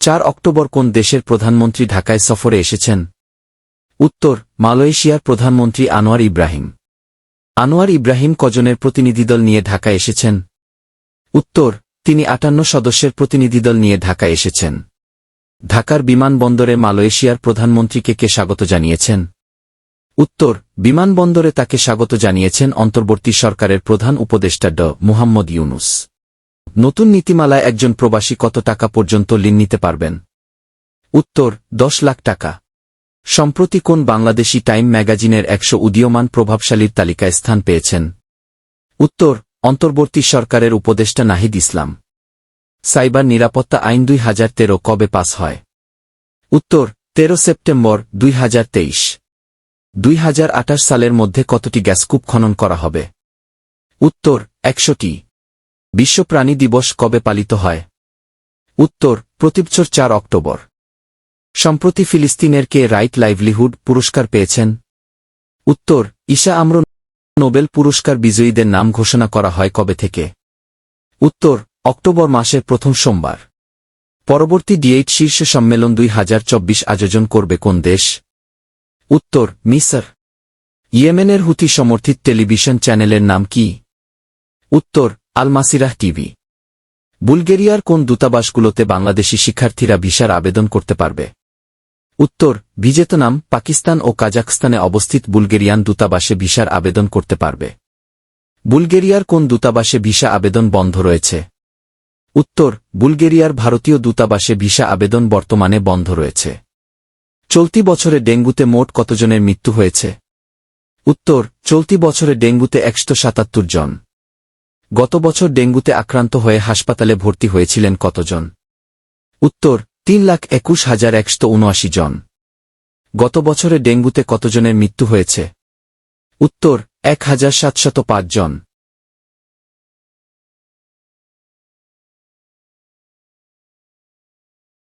চার অক্টোবর কোন দেশের প্রধানমন্ত্রী ঢাকায় সফরে এসেছেন? উত্তর, মালয়েশিয়ার প্রধানমন্ত্রী আনোয়ার ইব্রাহিম। আনোয়ার ইব্রাহিম কজনের প্রতিনিধিদল নিয়ে ঢাকা এসেছেন? উত্তর, তিনি আটান্ন সদস্যের প্রতিনিধিদল নিয়ে ঢাকা এসেছেন। ঢাকার বিমানবন্দরে মালয়েশিয়ার প্রধানমন্ত্রীকে কে স্বাগত জানিয়েছেন? উত্তর, বিমানবন্দরে তাকে স্বাগত জানিয়েছেন অন্তর্বর্তী সরকারের প্রধান উপদেষ্টা ড. মুহাম্মদ ইউনুস। নতুন নীতিমালায় একজন প্রবাসী কত টাকা পর্যন্ত ঋণ নিতে পারবেন? উত্তর, দশ লাখ টাকা। সম্প্রতি কোন বাংলাদেশি টাইম ম্যাগাজিনের একশো উদীয়মান প্রভাবশালীর তালিকায় স্থান পেয়েছেন? উত্তর, অন্তর্বর্তী সরকারের উপদেষ্টা নাহিদ ইসলাম। সাইবার নিরাপত্তা আইন দুই হাজার তেরো কবে পাস হয়? উত্তর, তেরো সেপ্টেম্বর দুই হাজার তেইশ। দুই হাজার আঠাশ সালের মধ্যে কতটি গ্যাসকূপ খনন করা হবে? উত্তর, একশোটি। বিশ্ব প্রাণী দিবস কবে পালিত হয়? উত্তর, প্রতিবছর চার অক্টোবর। সম্প্রতি ফিলিস্তিনের কে রাইট লাইভলিহুড পুরস্কার পেয়েছেন? উত্তর, ঈশা আম্র নোবেল পুরস্কার বিজয়ীদের নাম ঘোষণা করা হয় কবে থেকে? উত্তর, অক্টোবর মাসের প্রথম সোমবার। পরবর্তী ডিএইট শীর্ষ সম্মেলন দুই হাজার চব্বিশ আয়োজন করবে কোন দেশ? উত্তর, মিসর। ইয়েমেনের হুতি সমর্থিত টেলিভিশন চ্যানেলের নাম কি? উত্তর আলমাসিরাহ টিভি। বুলগেরিয়ার কোন দূতাবাসগুলোতে বাংলাদেশি শিক্ষার্থীরা ভিসার আবেদন করতে পারবে? উত্তর, ভিয়েতনাম, পাকিস্তান ও কাজাখস্তানে অবস্থিত বুলগেরিয়ান দূতাবাসে ভিসার আবেদন করতে পারবে। বুলগেরিয়ার কোন দূতাবাসে ভিসা আবেদন বন্ধ রয়েছে? উত্তর, বুলগেরিয়ার ভারতীয় দূতাবাসে ভিসা আবেদন বর্তমানে বন্ধ রয়েছে। চলতি বছরে ডেঙ্গুতে মোট কতজনের মৃত্যু হয়েছে? উত্তর, চলতি বছরে ডেঙ্গুতে একশো সাতাত্তর জন। গত বছর ডেঙ্গুতে আক্রান্ত হয়ে হাসপাতালে ভর্তি হয়েছিলেন কতজন? উত্তর, তিন লাখ একুশ হাজার একশো উনআশি জন। গত বছরে ডেঙ্গুতে কতজনের মৃত্যু হয়েছে? উত্তর, এক হাজার সাতশত পাঁচ জন।